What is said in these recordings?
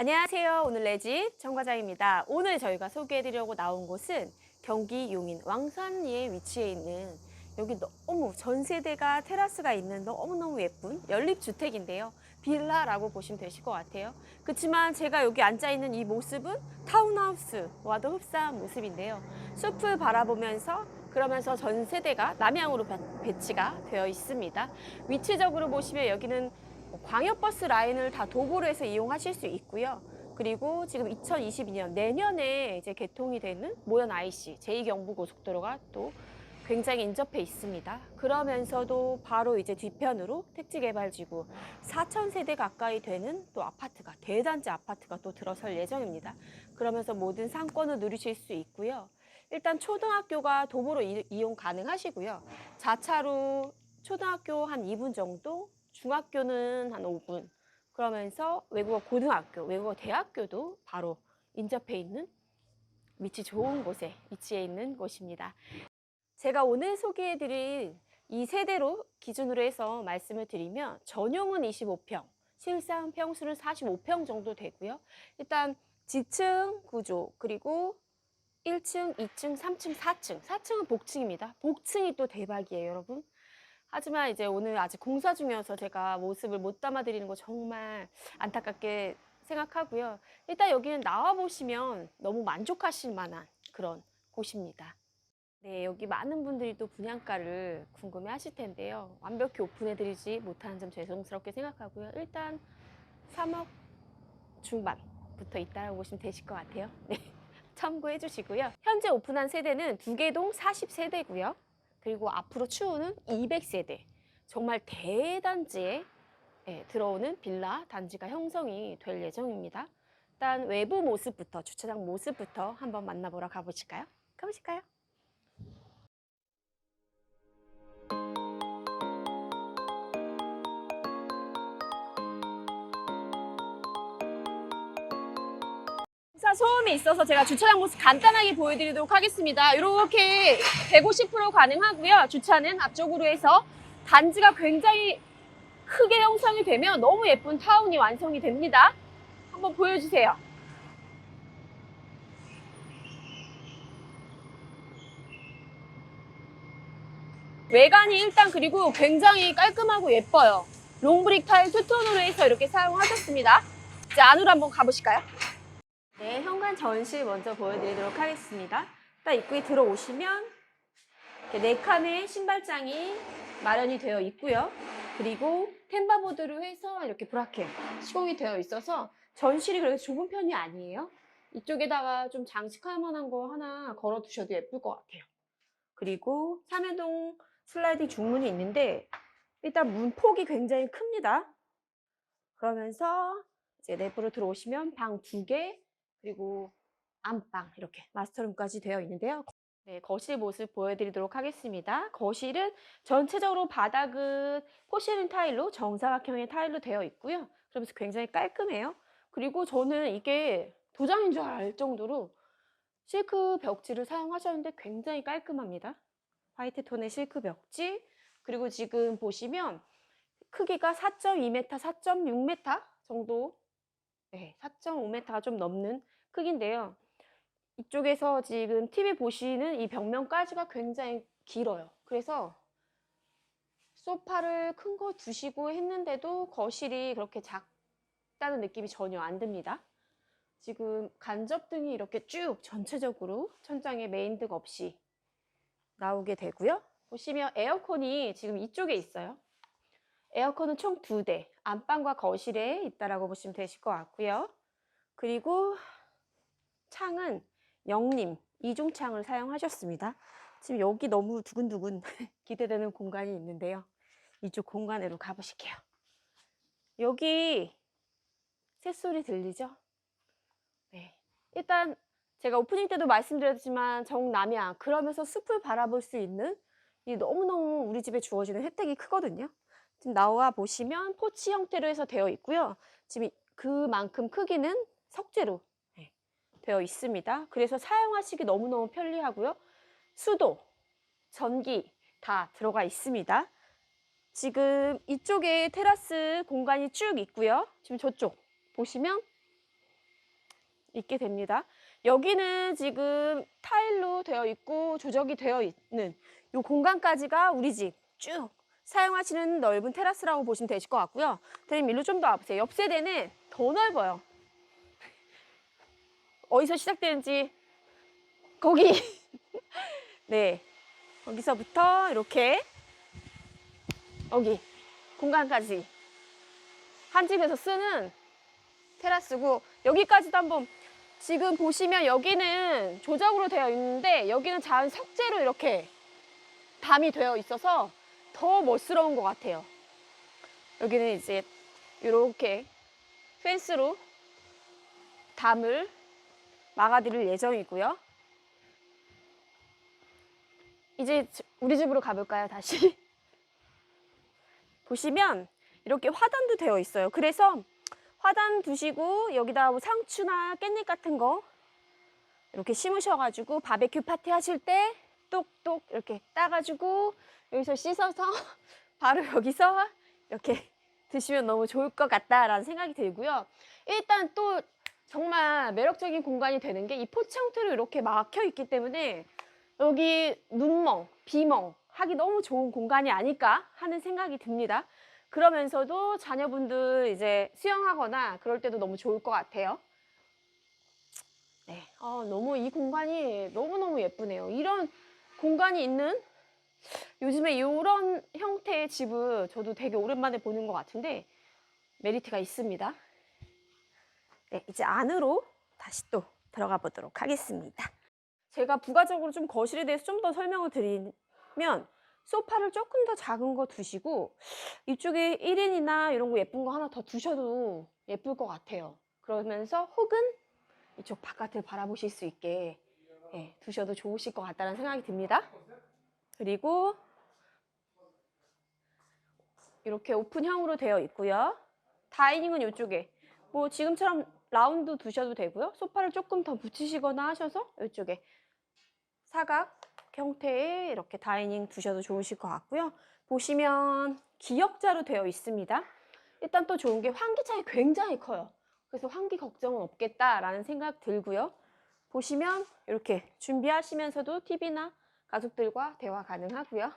안녕하세요. 오늘 내집 정과장입니다. 오늘 저희가 소개해드리려고 나온 곳은 경기 용인 왕산리에 위치해 있는 여기 너무 전 세대가 테라스가 있는 너무너무 예쁜 연립주택인데요. 빌라라고 보시면 되실 것 같아요. 그렇지만 제가 여기 앉아있는 이 모습은 타운하우스와도 흡사한 모습인데요. 숲을 바라보면서 그러면서 전 세대가 남향으로 배- 배치가 되어 있습니다. 위치적으로 보시면 여기는 광역버스 라인을 다 도보로 해서 이용하실 수 있고요. 그리고 지금 2022년 내년에 이제 개통이 되는 모연 IC 제2경부고속도로가 또 굉장히 인접해 있습니다. 그러면서도 바로 이제 뒤편으로 택지개발지구 4천 세대 가까이 되는 또 아파트가 대단지 아파트가 또 들어설 예정입니다. 그러면서 모든 상권을 누리실 수 있고요. 일단 초등학교가 도보로 이- 이용 가능하시고요. 자차로 초등학교 한 2분 정도, 중학교는 한 5분. 그러면서 외국어 고등학교, 외국어 대학교도 바로 인접해 있는 위치 좋은 곳에 위치해 있는 곳입니다. 제가 오늘 소개해드린 이 세대로 기준으로 해서 말씀을 드리면 전용은 25평, 실상 평수는 45평 정도 되고요. 일단 지층 구조 그리고 1층, 2층, 3층, 4층. 4층은 복층입니다. 복층이 또 대박이에요, 여러분. 하지만 이제 오늘 아직 공사 중이어서 제가 모습을 못 담아드리는 거 정말 안타깝게 생각하고요. 일단 여기는 나와보시면 너무 만족하실 만한 그런 곳입니다. 네, 여기 많은 분들이 또 분양가를 궁금해 하실 텐데요. 완벽히 오픈해드리지 못하는 점 죄송스럽게 생각하고요. 일단 3억 중반부터 있다라고 보시면 되실 것 같아요. 네. 참고해 주시고요. 현재 오픈한 세대는 두개동 40세대고요. 그리고 앞으로 추후는 200세대. 정말 대단지에 예, 들어오는 빌라 단지가 형성이 될 예정입니다. 일단 외부 모습부터 주차장 모습부터 한번 만나보러 가보실까요? 가보실까요? 공사 소음이 있어서 제가 주차장 모습 간단하게 보여드리도록 하겠습니다. 이렇게 150% 가능하고요. 주차는 앞쪽으로 해서 단지가 굉장히 크게 형성이 되면 너무 예쁜 타운이 완성이 됩니다. 한번 보여주세요. 외관이 일단 그리고 굉장히 깔끔하고 예뻐요. 롱브릭 타일 투톤으로 해서 이렇게 사용하셨습니다. 이제 안으로 한번 가보실까요? 네, 현관 전실 먼저 보여드리도록 하겠습니다. 일단 입구에 들어오시면 네 칸의 신발장이 마련이 되어 있고요. 그리고 템바보드로 해서 이렇게 브라켓 시공이 되어 있어서 전실이 그렇게 좁은 편이 아니에요. 이쪽에다가 좀 장식할 만한 거 하나 걸어 두셔도 예쁠 것 같아요. 그리고 삼연동 슬라이딩 중문이 있는데 일단 문 폭이 굉장히 큽니다. 그러면서 이제 내부로 들어오시면 방 두 개, 그리고 안방 이렇게 마스터룸까지 되어 있는데요. 네, 거실 모습 보여드리도록 하겠습니다. 거실은 전체적으로 바닥은 포시린 타일로 정사각형의 타일로 되어 있고요. 그러면서 굉장히 깔끔해요. 그리고 저는 이게 도장인 줄 알 정도로 실크 벽지를 사용하셨는데 굉장히 깔끔합니다. 화이트 톤의 실크 벽지 그리고 지금 보시면 크기가 4.2m, 4.6m 정도 네, 4.5m가 좀 넘는 크기인데요. 이쪽에서 지금 TV 보시는 이 벽면까지가 굉장히 길어요. 그래서 소파를 큰 거 두시고 했는데도 거실이 그렇게 작다는 느낌이 전혀 안 듭니다. 지금 간접등이 이렇게 쭉 전체적으로 천장에 메인등 없이 나오게 되고요. 보시면 에어컨이 지금 이쪽에 있어요. 에어컨은 총 두 대, 안방과 거실에 있다라고 보시면 되실 것 같고요. 그리고 창은 영림 이중창을 사용하셨습니다. 지금 여기 너무 두근두근 기대되는 공간이 있는데요. 이쪽 공간으로 가보실게요. 여기 새소리 들리죠? 네. 일단 제가 오프닝 때도 말씀드렸지만 정남향 그러면서 숲을 바라볼 수 있는 이 너무너무 우리 집에 주어지는 혜택이 크거든요. 지금 나와 보시면 포치 형태로 해서 되어 있고요. 지금 그만큼 크기는 석재로 네, 되어 있습니다. 그래서 사용하시기 너무너무 편리하고요. 수도, 전기 다 들어가 있습니다. 지금 이쪽에 테라스 공간이 쭉 있고요. 지금 저쪽 보시면 있게 됩니다. 여기는 지금 타일로 되어 있고 조적이 되어 있는 이 공간까지가 우리 집 쭉 사용하시는 넓은 테라스라고 보시면 되실 것 같고요. 대리님 일로 좀 더 와보세요. 옆 세대는 더 넓어요. 어디서 시작되는지 거기 네 거기서부터 이렇게 여기 공간까지 한 집에서 쓰는 테라스고 여기까지도 한번 지금 보시면 여기는 조적으로 되어 있는데 여기는 자연 석재로 이렇게 담이 되어 있어서 더 멋스러운 것 같아요. 여기는 이제 이렇게 펜스로 담을 막아드릴 예정이고요. 이제 우리 집으로 가볼까요, 다시? 보시면 이렇게 화단도 되어 있어요. 그래서 화단 두시고 여기다 뭐 상추나 깻잎 같은 거 이렇게 심으셔가지고 바베큐 파티 하실 때 똑똑 이렇게 따가지고 여기서 씻어서 바로 여기서 이렇게 드시면 너무 좋을 것 같다라는 생각이 들고요. 일단 또 정말 매력적인 공간이 되는 게 이 포치 형태로 이렇게 막혀 있기 때문에 여기 눈멍, 비멍 하기 너무 좋은 공간이 아닐까 하는 생각이 듭니다. 그러면서도 자녀분들 이제 수영하거나 그럴 때도 너무 좋을 것 같아요. 네, 어, 너무 이 공간이 너무너무 예쁘네요. 이런 공간이 있는 요즘에 이런 형태의 집을 저도 되게 오랜만에 보는 것 같은데 메리트가 있습니다. 네, 이제 안으로 다시 또 들어가 보도록 하겠습니다. 제가 부가적으로 좀 거실에 대해서 좀 더 설명을 드리면 소파를 조금 더 작은 거 두시고 이쪽에 1인이나 이런 거 예쁜 거 하나 더 두셔도 예쁠 것 같아요. 그러면서 혹은 이쪽 바깥을 바라보실 수 있게 예, 두셔도 좋으실 것 같다는 생각이 듭니다. 그리고 이렇게 오픈형으로 되어 있고요. 다이닝은 이쪽에 뭐 지금처럼 라운드 두셔도 되고요. 소파를 조금 더 붙이시거나 하셔서 이쪽에 사각 형태의 이렇게 다이닝 두셔도 좋으실 것 같고요. 보시면 기역자로 되어 있습니다. 일단 또 좋은 게 환기창이 굉장히 커요. 그래서 환기 걱정은 없겠다라는 생각 들고요. 보시면 이렇게 준비하시면서도 TV나 가족들과 대화 가능하고요.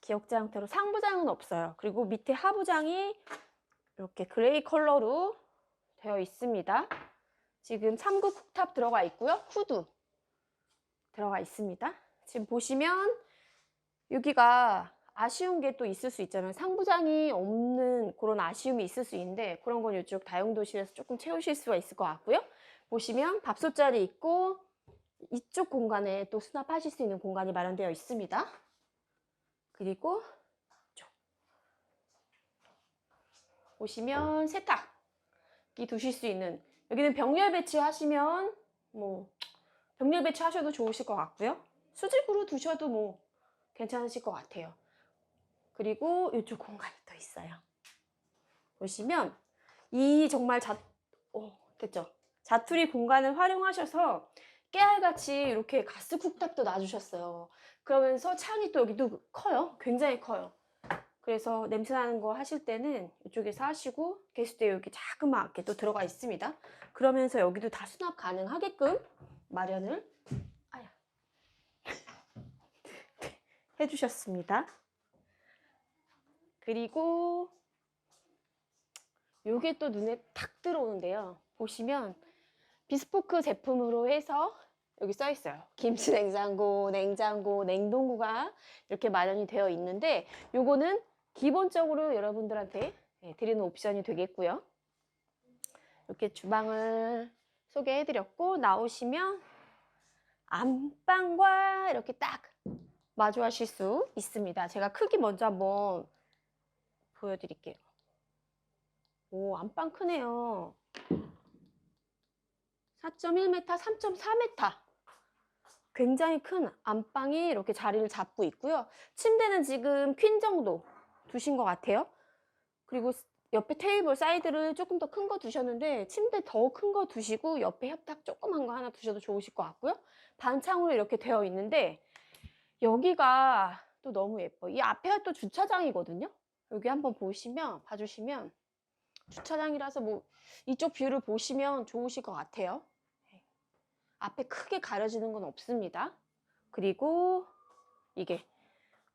기역자 형태로 상부장은 없어요. 그리고 밑에 하부장이 이렇게 그레이 컬러로 되어 있습니다. 지금 참구 쿡탑 들어가 있고요. 후드 들어가 있습니다. 지금 보시면 여기가 아쉬운 게 또 있을 수 있잖아요. 상부장이 없는 그런 아쉬움이 있을 수 있는데 그런 건 이쪽 다용도실에서 조금 채우실 수가 있을 것 같고요. 보시면 밥솥자리 있고 이쪽 공간에 또 수납하실 수 있는 공간이 마련되어 있습니다. 그리고 이쪽. 보시면 세탁기 두실 수 있는 여기는 병렬 배치하시면 뭐 병렬 배치하셔도 좋으실 것 같고요. 수직으로 두셔도 뭐 괜찮으실 것 같아요. 그리고 이쪽 공간이 또 있어요. 보시면 이 정말 자, 오, 됐죠? 자투리 공간을 활용하셔서 깨알같이 이렇게 가스 쿡탑도 놔주셨어요. 그러면서 창이 또 여기도 커요. 굉장히 커요. 그래서 냄새 나는 거 하실 때는 이쪽에서 하시고 게스트에 여기 자그맣게 또 들어가 있습니다. 그러면서 여기도 다 수납 가능하게끔 마련을 아야 해주셨습니다. 그리고 요게 또 눈에 탁 들어오는데요. 보시면 비스포크 제품으로 해서 여기 써 있어요. 김치 냉장고, 냉장고, 냉동고가 이렇게 마련이 되어 있는데 요거는 기본적으로 여러분들한테 예, 드리는 옵션이 되겠고요. 이렇게 주방을 소개해 드렸고 나오시면 안방과 이렇게 딱 마주하실 수 있습니다. 제가 크기 먼저 한번 보여드릴게요. 오, 안방 크네요. 4.1m, 3.4m. 굉장히 큰 안방이 이렇게 자리를 잡고 있고요. 침대는 지금 퀸 정도 두신 것 같아요. 그리고 옆에 테이블 사이드를 조금 더 큰 거 두셨는데 침대 더 큰 거 두시고 옆에 협탁 조그만 거 하나 두셔도 좋으실 것 같고요. 반창으로 이렇게 되어 있는데 여기가 또 너무 예뻐. 이 앞에가 또 주차장이거든요. 여기 한번 보시면 봐주시면 주차장이라서 뭐 이쪽 뷰를 보시면 좋으실 것 같아요. 네. 앞에 크게 가려지는 건 없습니다. 그리고 이게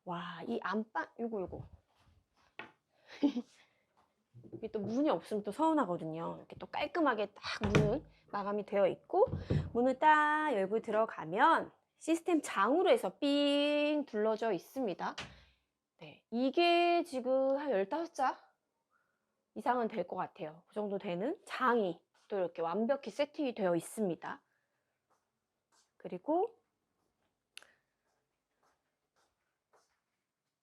와 이 안방 요거 요거 이게 또 문이 없으면 또 서운하거든요. 이렇게 또 깔끔하게 딱 문은 마감이 되어 있고 문을 딱 열고 들어가면 시스템 장으로 해서 삥 둘러져 있습니다. 네, 이게 지금 한 15자 이상은 될 것 같아요. 그 정도 되는 장이 또 이렇게 완벽히 세팅이 되어 있습니다. 그리고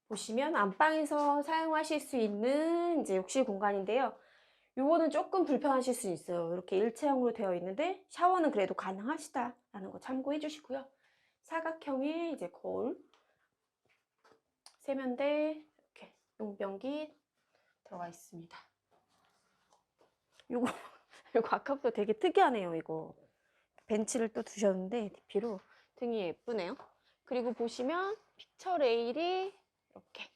보시면 안방에서 사용하실 수 있는 이제 욕실 공간인데요. 요거는 조금 불편하실 수 있어요. 이렇게 일체형으로 되어 있는데 샤워는 그래도 가능하시다라는 거 참고해 주시고요. 사각형의 이제 거울, 세면대, 이렇게 용변기 들어가 있습니다. 요거, 요거 아까부터 되게 특이하네요, 이거. 벤치를 또 두셨는데, DP로 등이 예쁘네요. 그리고 보시면 픽처 레일이 이렇게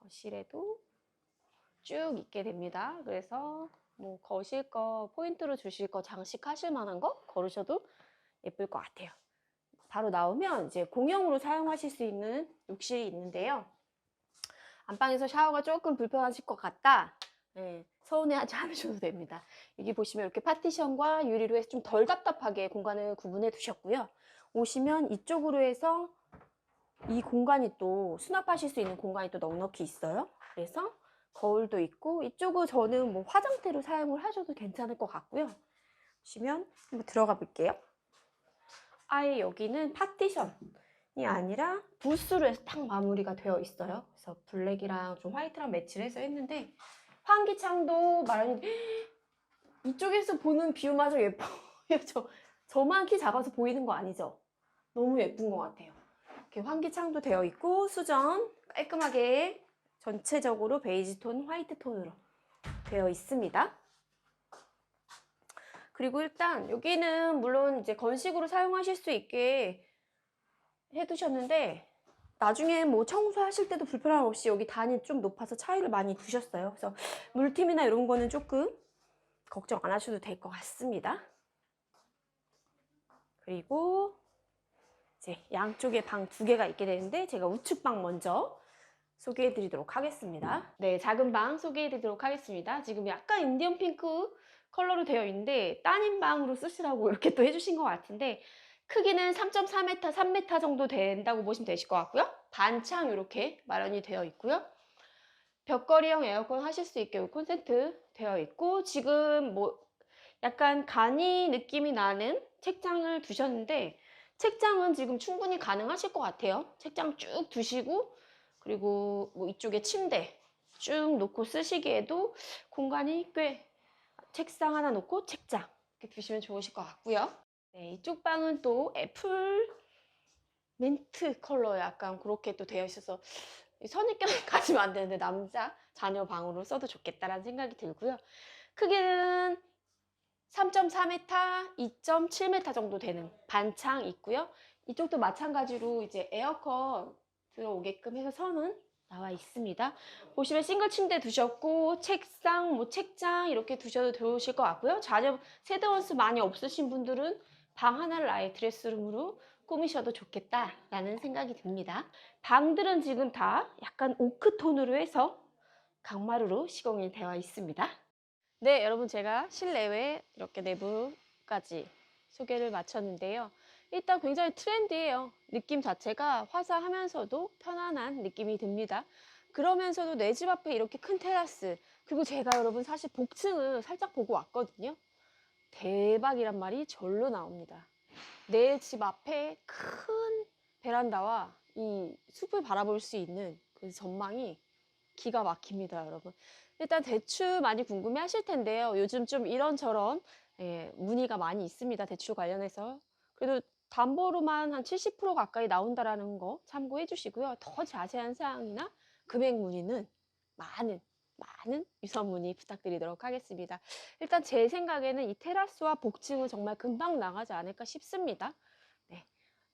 거실에도 쭉 있게 됩니다. 그래서 뭐 거실 거 포인트로 주실 거 장식하실 만한 거 걸으셔도 예쁠 것 같아요. 바로 나오면 이제 공용으로 사용하실 수 있는 욕실이 있는데요. 안방에서 샤워가 조금 불편하실 것 같다. 네, 서운해하지 않으셔도 됩니다. 여기 보시면 이렇게 파티션과 유리로 해서 좀 덜 답답하게 공간을 구분해 두셨고요. 오시면 이쪽으로 해서 이 공간이 또 수납하실 수 있는 공간이 또 넉넉히 있어요. 그래서 거울도 있고 이쪽은 저는 뭐 화장대로 사용을 하셔도 괜찮을 것 같고요. 보시면 한번 들어가 볼게요. 아예 여기는 파티션이 아니라 부스로 해서 딱 마무리가 되어 있어요. 그래서 블랙이랑 좀 화이트랑 매치를 해서 했는데 환기창도 마련이 이쪽에서 보는 뷰마저 예뻐요. 저, 저만 키 작아서 보이는 거 아니죠? 너무 예쁜 것 같아요. 이렇게 환기창도 되어 있고 수전 깔끔하게 전체적으로 베이지 톤, 화이트 톤으로 되어 있습니다. 그리고 일단 여기는 물론 이제 건식으로 사용하실 수 있게 해두셨는데 나중에 뭐 청소하실 때도 불편함 없이 여기 단이 좀 높아서 차이를 많이 두셨어요. 그래서 물팀이나 이런 거는 조금 걱정 안 하셔도 될 것 같습니다. 그리고 이제 양쪽에 방 두 개가 있게 되는데 제가 우측 방 먼저 소개해 드리도록 하겠습니다. 네, 작은 방 소개해 드리도록 하겠습니다. 지금 약간 인디언 핑크 컬러로 되어 있는데 따님 방으로 쓰시라고 이렇게 또 해주신 것 같은데 크기는 3.4m, 3m 정도 된다고 보시면 되실 것 같고요. 반창 이렇게 마련이 되어 있고요. 벽걸이형 에어컨 하실 수 있게 콘센트 되어 있고 지금 뭐 약간 간이 느낌이 나는 책장을 두셨는데 책장은 지금 충분히 가능하실 것 같아요. 책장 쭉 두시고 그리고 뭐 이쪽에 침대 쭉 놓고 쓰시기에도 공간이 꽤 책상 하나 놓고 책장 이렇게 두시면 좋으실 것 같고요. 네, 이쪽 방은 또 애플 민트 컬러 약간 그렇게 또 되어 있어서 선입견 가지면 안 되는데 남자 자녀 방으로 써도 좋겠다라는 생각이 들고요. 크기는 3.4m, 2.7m 정도 되는 반창 있고요. 이쪽도 마찬가지로 이제 에어컨 들어오게끔 해서 선은 나와 있습니다. 보시면 싱글 침대 두셨고 책상, 뭐 책장 이렇게 두셔도 좋으실 것 같고요. 자녀 세대 원수 많이 없으신 분들은 방 하나를 아예 드레스룸으로 꾸미셔도 좋겠다라는 생각이 듭니다. 방들은 지금 다 약간 오크톤으로 해서 강마루로 시공이 되어 있습니다. 네, 여러분 제가 실내외 이렇게 내부까지 소개를 마쳤는데요. 일단 굉장히 트렌디해요. 느낌 자체가 화사하면서도 편안한 느낌이 듭니다. 그러면서도 내 집 앞에 이렇게 큰 테라스 그리고 제가 여러분 사실 복층을 살짝 보고 왔거든요. 대박이란 말이 절로 나옵니다. 내 집 앞에 큰 베란다와 이 숲을 바라볼 수 있는 그 전망이 기가 막힙니다, 여러분. 일단 대출 많이 궁금해 하실 텐데요. 요즘 좀 이런저런 예, 문의가 많이 있습니다. 대출 관련해서. 그래도 담보로만 한 70% 가까이 나온다라는 거 참고해 주시고요. 더 자세한 사항이나 금액 문의는 많은 많은 유선 문의 부탁드리도록 하겠습니다. 일단 제 생각에는 이 테라스와 복층은 정말 금방 나가지 않을까 싶습니다. 네,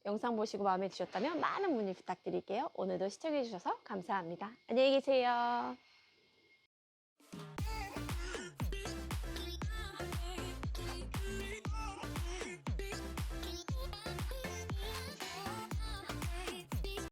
영상 보시고 마음에 드셨다면 많은 문의 부탁드릴게요. 오늘도 시청해 주셔서 감사합니다. 안녕히 계세요.